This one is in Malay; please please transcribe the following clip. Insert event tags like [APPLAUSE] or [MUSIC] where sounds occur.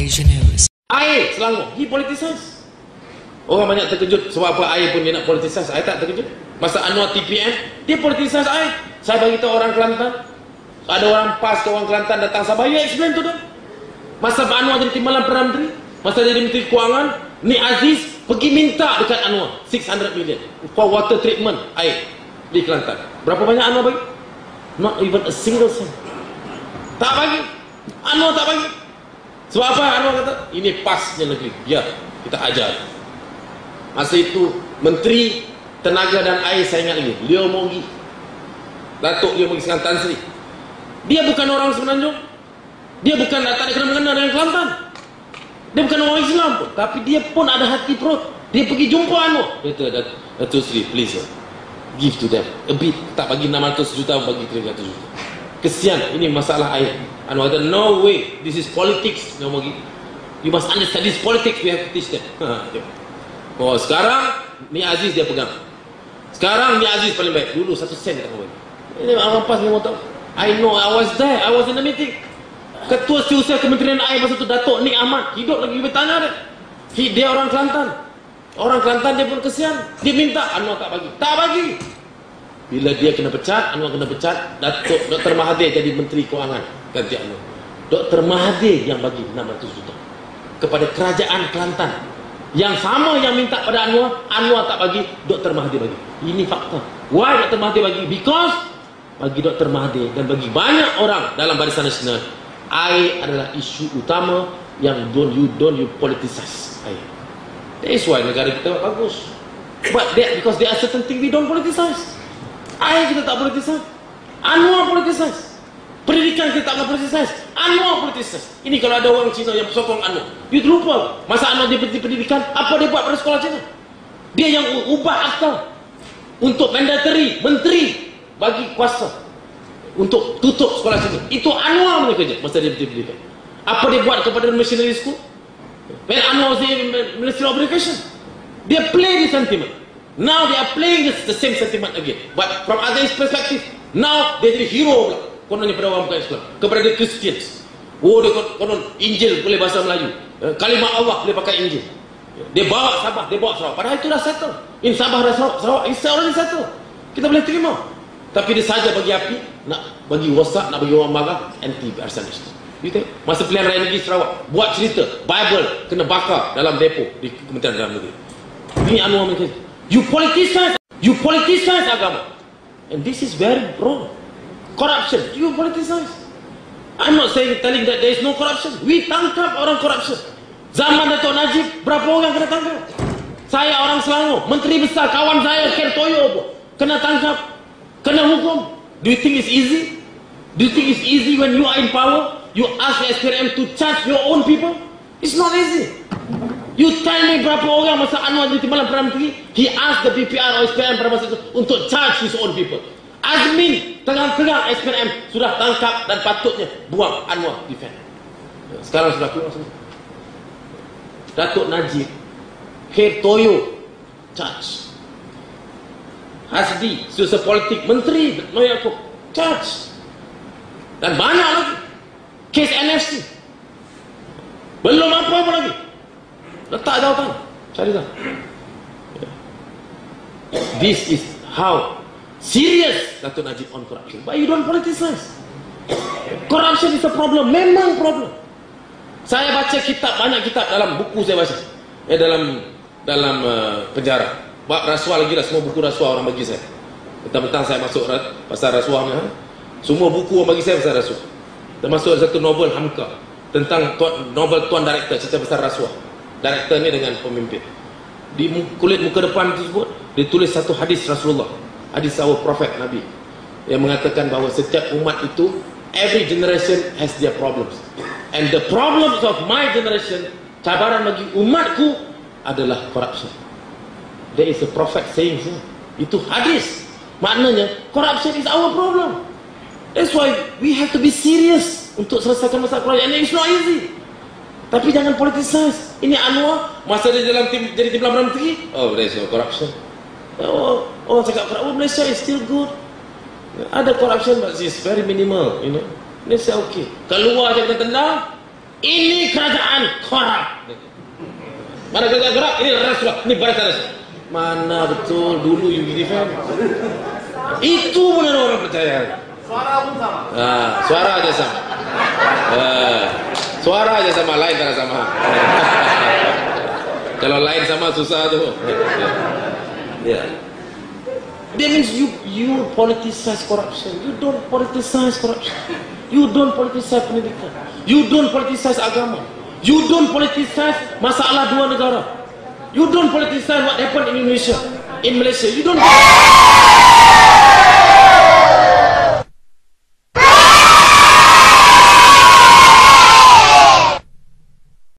Malaysia News. Air Selangor, he politicize. Orang banyak terkejut sebab apa air pun dia nak politicize. Saya tak terkejut. Masa Anwar TPM, dia politicize air. Saya bagi tahu orang Kelantan. Ada orang PAS ke orang Kelantan datang Sabah, you explain to them. Masa Anwar jadi timbalan Perdana Menteri, masa jadi Menteri Kewangan, Ni Aziz pergi minta dekat Anwar 600 million for water treatment air di Kelantan. Berapa banyak Anwar bagi? Not even a single cent. Tak bagi. Anwar tak bagi. Sebab apa Anwar kata? Ini pasnya negeri. Biar kita ajar. Masa itu Menteri Tenaga dan Air saya ingat lagi. Leo Mogi. Datuk Leo Mogi Sekarang Tan Sri. Dia bukan orang semenanjung. Dia bukan tak ada kena-mengena dengan Kelantan. Dia bukan orang Islam pun. Tapi dia pun ada hati perut. Dia pergi jumpa Anwar. Dia kata, Datuk Sri, please. Sir. Give to them. A bit. Tak bagi 600 juta, bagi 300 juta. Kesian. Ini masalah air. Anwar no way. This is politics. You must understand this politics. We have to teach them. Ha, oh, sekarang, ni Aziz dia pegang. Sekarang ni Aziz paling baik. Dulu satu sen tak bagi. Ini orang pas memang tahu. I know, I was there. I was in the meeting. Ketua Setiausaha Kementerian Air masa tu Datuk Nik Ahmad hidup lagi bertanya dia. He, dia orang Kelantan. Orang Kelantan dia pun kesian. Dia minta Anwar tak bagi. Tak bagi. Bila dia kena pecat, Anwar kena pecat, Datuk Dr. Mahathir jadi Menteri Kewangan ganti Anwar. Dr. Mahathir yang bagi 600 juta kepada kerajaan Kelantan. Yang sama yang minta pada Anwar, Anwar tak bagi, Dr. Mahathir bagi. Ini fakta. Why Dr. Mahathir bagi? Because bagi Dr. Mahathir dan bagi banyak orang dalam Barisan Nasional air adalah isu utama yang don't you don't you politicize air. That is why negara kita bagus. But that because there are certain things we don't politicize. Air kita tak politicize. Anwar politicize. Pendidikan kita tak politicize. Anwar politicize. Ini kalau ada orang Cina yang sokong Anwar. You terlupa. Masa Anwar dia berhenti pendidikan, apa dia buat pada sekolah Cina? Dia yang ubah akta untuk mandatory, menteri bagi kuasa untuk tutup sekolah sini. Itu Anwar punya kerja masa dia berpendidikan. Apa dia buat kepada missionary school? When Anwar was in Ministry of Education, dia play the sentiment. Now they are playing the, the same sentiment again. But from other perspective, now dia jadi hero pula. Kononnya pada orang bukan Islam. Kepada the Christians. Oh, dia konon Injil boleh bahasa Melayu. Eh, kalimat Allah boleh pakai Injil. Dia bawa Sabah, dia bawa Sarawak. Padahal itu dah settle. In Sabah dan Sarawak, Sarawak it's already settle. Kita boleh terima. Tapi dia saja bagi api, nak bagi wasak, nak bagi orang marah, anti arsanis. You think? Masa pilihan raya negeri Sarawak, buat cerita, Bible kena bakar dalam depo di Kementerian Dalam Negeri. Ini Anwar Mekhi. You politicize, you politicize agama. And this is very wrong. Corruption, you politicize. I'm not saying, telling that there is no corruption. We tangkap orang corruption. Zaman Datuk Najib, berapa orang kena tangkap? Saya orang Selangor, menteri besar, kawan saya, Ken Toyo kena tangkap Kena hukum. Do you think it's easy? Do you think it's easy when you are in power? You ask SPRM to charge your own people? It's not easy. You tell me berapa orang masa Anwar jadi timbalan Perdana Menteri, he asked the BPR or SPRM pada masa itu untuk charge his own people. Azmin tengah-tengah SPRM sudah tangkap dan patutnya buang Anwar defend. Sekarang sudah keluar semua. Datuk Najib, Khair Toyo, charge. Hasbi, susah politik, menteri, no Yaakob, charge. Dan banyak lagi. Kes NFC. Belum apa-apa lagi. Letak jawatan. Cari tahu. This is how serious Datuk Najib on corruption. But you don't politicize. Corruption is a problem. Memang problem. Saya baca kitab, banyak kitab dalam buku saya baca. Eh, dalam dalam uh, penjara bab rasuah lagi lah semua buku rasuah orang bagi saya petang-petang saya masuk pasal rasuah ni ha? semua buku orang bagi saya pasal rasuah termasuk satu novel Hamka tentang tuan, novel Tuan Director cerita pasal rasuah Director ni dengan pemimpin di kulit muka depan tersebut dia tulis satu hadis Rasulullah hadis our Prophet Nabi yang mengatakan bahawa setiap umat itu every generation has their problems and the problems of my generation cabaran bagi umatku adalah corruption there is a prophet saying so. Itu hadis. Maknanya, corruption is our problem. That's why we have to be serious untuk selesaikan masalah kerajaan. And it's not easy. Tapi jangan politicize. Ini Anwar, masa dia dalam tim, jadi tim Perdana Menteri, oh, no corruption. Oh, orang cakap, oh, Malaysia is still good. Ada corruption, but it's very minimal, you know. Malaysia okay. Keluar je kena tendang, Ini kerajaan korup. Mana kerajaan korup? Ini rasuah. Ini barisan rasuah. Mana betul dulu you defend? Itu benar orang percaya. Suara pun sama. Ah, suara aja sama. Ah, suara aja sama, lain tak sama. [LAUGHS] Kalau lain sama susah tu. Ya. That means you you politicize corruption. You don't politicize corruption. You don't politicize pendidikan. You don't politicize agama. You don't politicize masalah dua negara. You don't politicize what happened in Indonesia, in Malaysia. You don't.